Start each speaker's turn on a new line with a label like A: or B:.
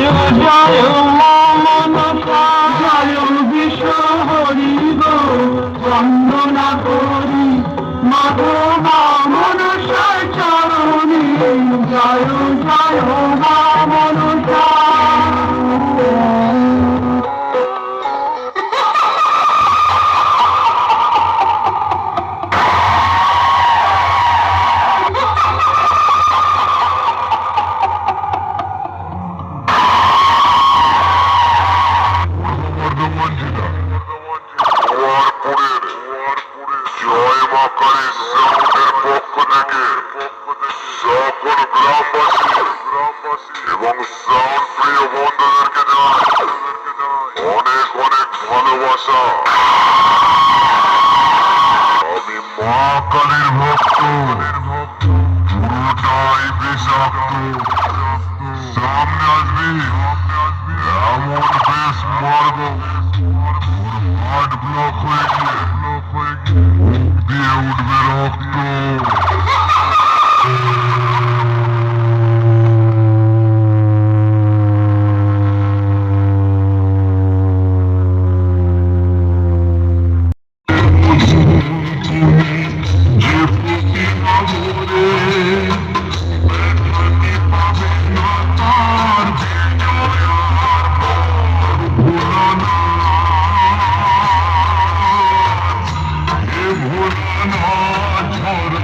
A: জয় চরণী মা মনসা জয় বিশ্ব হরি গো বন্দনা করি মাধো মা মনসার চরণে জয় জয় মা
B: নোয়ারপুরের জয় মা কালী সাউন্ডের পক্ষ থেকে সকল গ্রামবাসী এবং সাউন্ড প্রিয় বন্ধুদেরকে অনেক অনেক ভালোবাসা আমি মা কালীর ভক্ত পুরোটাই বিষাক্ত সামনে আসবি This marble. With a mind to. Be able to get off the ঝড় ঝড়